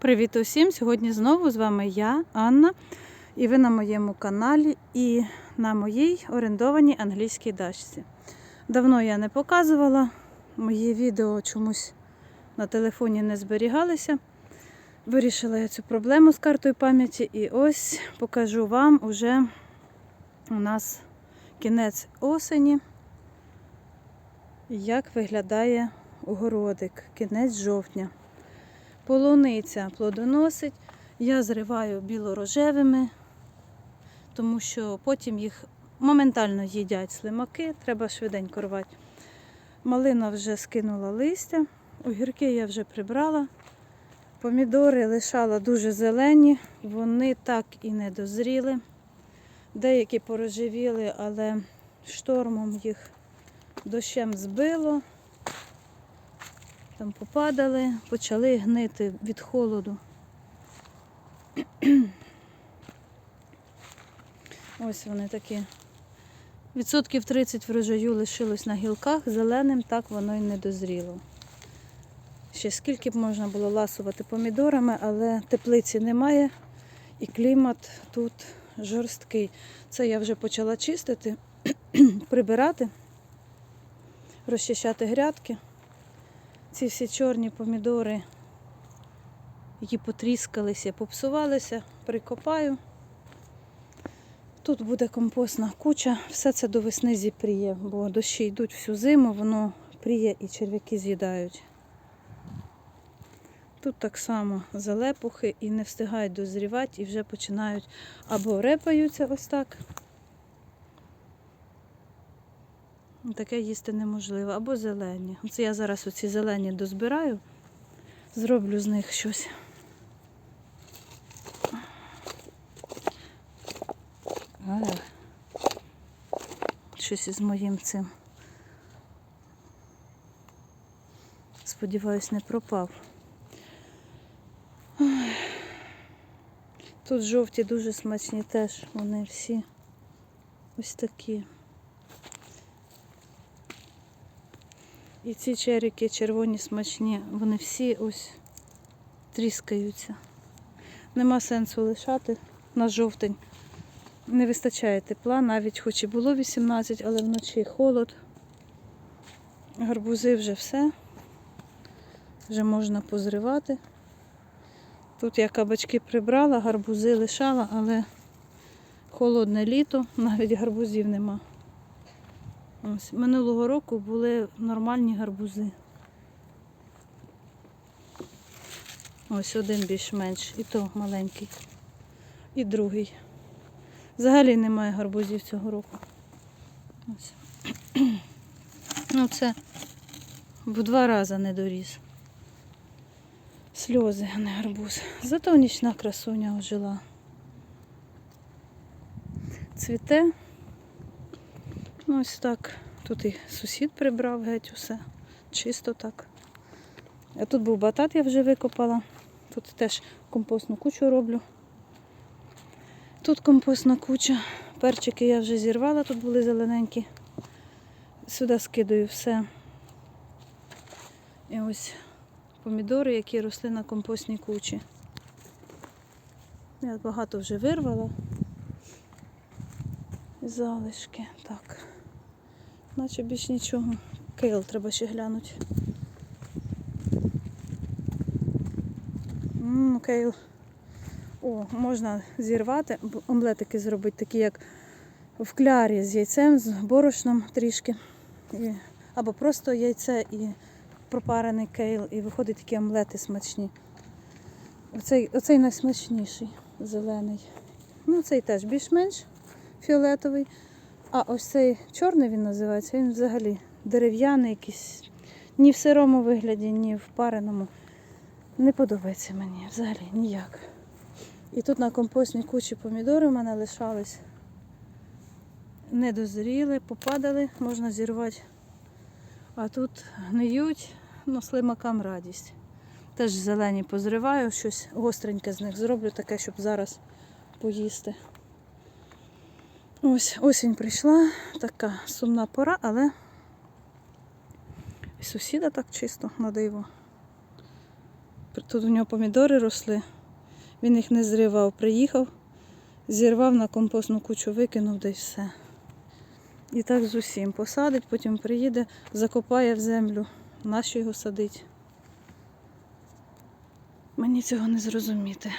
Привіт усім! Сьогодні знову з вами я, Анна, і ви на моєму каналі і на моїй орендованій англійській дачці. Давно я не показувала, мої відео чомусь на телефоні не зберігалися. Вирішила я цю проблему з картою пам'яті і ось покажу вам уже у нас кінець осені, як виглядає огородик, кінець жовтня. Полуниця плодоносить. Я зриваю білорожевими, тому що потім їх моментально їдять слимаки, треба швиденько рвати. Малина вже скинула листя, огірки я вже прибрала. Помідори лишала дуже зелені, вони так і не дозріли. Деякі порожевіли, але штормом їх дощем збило там попадали, почали гнити від холоду. Ось вони такі. Відсотків 30 врожаю лишилось на гілках, зеленим так воно і не дозріло. Ще скільки б можна було ласувати помідорами, але теплиці немає і клімат тут жорсткий. Це я вже почала чистити, прибирати, розчищати грядки. Ці всі чорні помідори, які потріскалися, попсувалися, прикопаю. Тут буде компостна куча, все це до весни зіпріє, бо дощі йдуть всю зиму, воно пріє і черв'яки з'їдають. Тут так само залепухи і не встигають дозрівати і вже починають або репаються ось так. Таке їсти неможливо. Або зелені. Оце я зараз оці зелені дозбираю, зроблю з них щось. Але щось із моїм цим. Сподіваюсь, не пропав. Тут жовті дуже смачні теж, вони всі ось такі. І ці черіки червоні смачні, вони всі ось тріскаються. Нема сенсу лишати на жовтень. Не вистачає тепла, навіть хоч і було 18, але вночі холод. Гарбузи вже все. Вже можна позривати. Тут я кабачки прибрала, гарбузи лишала, але холодне літо, навіть гарбузів нема. Ось, Минулого року були нормальні гарбузи. Ось один більш-менш, і то маленький, і другий. Взагалі немає гарбузів цього року. Ось. Ну це в два рази не доріс. Сльози, а не гарбуз. Зато нічна красуня ожила. Цвіте. Ну, ось так. Тут і сусід прибрав геть усе. Чисто так. А тут був батат, я вже викопала. Тут теж компостну кучу роблю. Тут компостна куча. Перчики я вже зірвала, тут були зелененькі. Сюди скидаю все. І ось помідори, які росли на компостній кучі. Я багато вже вирвала. Залишки. Так. Наче більш нічого. Кейл треба ще глянути. Ммм, кейл. О, можна зірвати, омлетики зробити, такі як в клярі з яйцем, з борошном трішки. І, або просто яйце і пропарений кейл, і виходять такі омлети смачні. Оцей, оцей найсмачніший, зелений. Ну, цей теж більш-менш фіолетовий. А ось цей чорний він називається, він взагалі дерев'яний якийсь. Ні в сирому вигляді, ні в пареному. Не подобається мені взагалі ніяк. І тут на компостній кучі помідори в мене лишались. Не дозріли, попадали, можна зірвати. А тут гниють, ну, слимакам радість. Теж зелені позриваю, щось гостреньке з них зроблю, таке, щоб зараз поїсти. Ось осінь прийшла, така сумна пора, але і сусіда так чисто на диво. тут у нього помідори росли. Він їх не зривав, приїхав, зірвав на компостну кучу, викинув й все. І так з усім посадить, потім приїде, закопає в землю, нащо його садить. Мені цього не зрозуміти.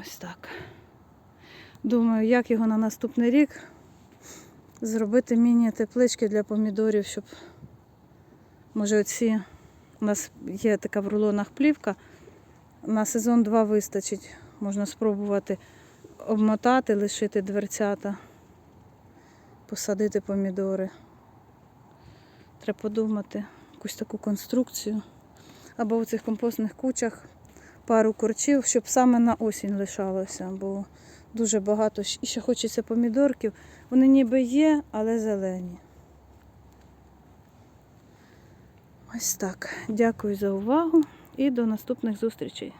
Ось так. Думаю, як його на наступний рік зробити міні-теплички для помідорів, щоб може оці у нас є така в рулонах плівка. На сезон 2 вистачить. Можна спробувати обмотати, лишити дверцята, посадити помідори. Треба подумати, якусь таку конструкцію. Або в цих компостних кучах пару корчів, щоб саме на осінь лишалося, бо дуже багато і ще хочеться помідорків. Вони ніби є, але зелені. Ось так. Дякую за увагу і до наступних зустрічей.